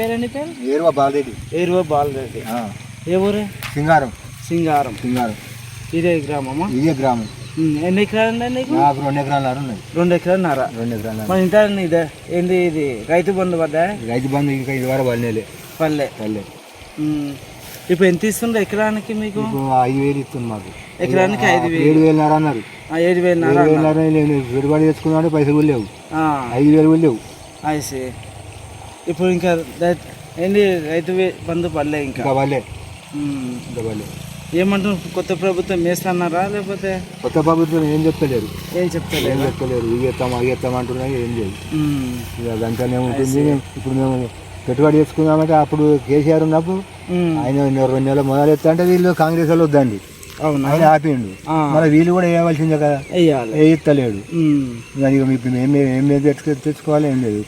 పేరు నీ పేరు? ఏరువా బాలరెడ్డి. ఏరువ బాలరెడ్డి. ఏ ఊరు? సింగారం. సింగారం. సింగారం. ఇదే గ్రామమా? ఇదే గ్రామం. ఎన్ని ఎకరాలు నీకు? నాకు రెండు ఎకరాలు ఉన్నాయి. రెండు ఎకరాలు నారా? రెండు ఎకరాలు మన ఇంత ఇదే ఏంది ఇది? రైతు బంధు పడ్డా? రైతు బంధు ఇంకా ఇది వరకు పడలేలే. పల్లె పల్లె. ఇప్పుడు ఎంత ఇస్తుండ్రు ఎకరానికి మీకు? ఐదు వేలు ఇస్తుంది మాకు. ఎకరానికి ఐదు వేలు. ఏడు వేలున్నర అన్నారు. ఆ, ఏడు వేలు వేలున్నర నేను పెట్టుబడి చేసుకున్నాడు పైసలు కూడా లేవు. నారా ఐదు వేలు కూడా లేవు. ఇప్పుడు ఇంకా ఏంది రైతు బంధు పడలే ఇంకా. ఇంకా ఏమంటున్నారు? కొత్త ప్రభుత్వం వేస్తున్నారా లేకపోతే? కొత్త ప్రభుత్వం ఏం చెప్తలేరు ఏం ఏం చెప్తలేరు ఇవి ఎత్తాం అవి ఎత్తాం అంటున్నాయి ఏం లేదు. ఉమ్. ఇక అదంతానే ఉంటుంది. ఇప్పుడు మేము పెట్టుబడి చేసుకున్నామంటే అప్పుడు కేసీఆర్ ఉన్నప్పుడు. ఆయన రెండు నెలలు మొదలు ఎత్తా అంటే వీళ్ళు కాంగ్రెస్ వాళ్ళు వద్దండి. అవునా? ఆయన ఆపిండు. మరి వీళ్ళు కూడా వేయవలసిందే కదా. ఏ ఇక ఇప్పుడు మేము ఏం ఏం తెచ్చుకో తెచ్చుకోవాలి ఏం లేదు.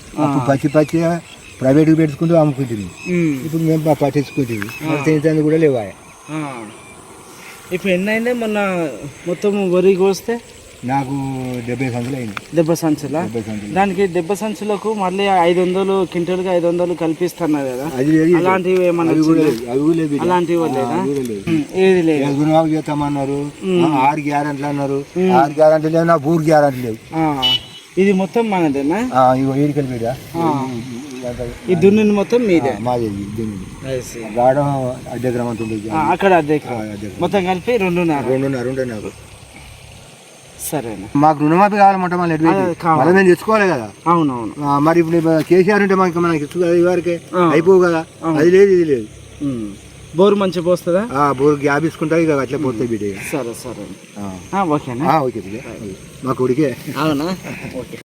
పచ్చి పచ్చిగా ప్రైవేట్కి పెట్టుకుంటూ అమ్ముకుంటుంది. ఇప్పుడు మేము పట్టించుకుంటుంది. తినేందుకు కూడా లేవు. ఇప్పుడు ఎన్ని అయింది మొన్న మొత్తం వరి కోస్తే? నాకు డెబ్బై సంచులు అయింది. దెబ్బ సంచులా? డెబ్బై సంచులు. దానికి దెబ్బ సంచులకు మళ్ళీ ఐదు వందలు క్వింటల్కి ఐదు వందలు కల్పిస్తున్నారు కదా. అలాంటివి ఏమన్నా. అలాంటివి ఏది లేదు. చేస్తామన్నారు. ఆ, ఆరు గ్యారెంట్లు అన్నారు. ఆరు గ్యారెంటీ లేవు నా ఊరు గ్యారెంటీ లేవు. ఇది మొత్తం మనదేనా? ఆ, ఇగో ఏడికలు బీడ ఈ దున్నిని మొత్తం మీదే? మాది. గాఢం అద్దె గ్రామం ఉంటుంది అక్కడ అద్దె. మొత్తం కలిపి రెండున్నర. రెండున్నర ఉండే నాకు సరేనా. మాకు రుణమాఫీ కావాలన్నమాట మళ్ళీ. మళ్ళీ మేము తెచ్చుకోవాలి కదా. అవునవును. మరి ఇప్పుడు కేసీఆర్ ఉంటే మనకి మనకి ఇచ్చు కదా ఇవరకే ఆ. అయిపోవు కదా. అది లేదు ఇది లేదు. బోరు మంచిగా పోస్తుందా? ఆ, బోర్ గ్యాప్ ఇసుకుంటా ఇక అట్లే పోతాయి బిడ్డ. సరే సరే. ఓకేనా? ఓకే బిడ్డ. మా కొడుకే అవునా? ఓకే.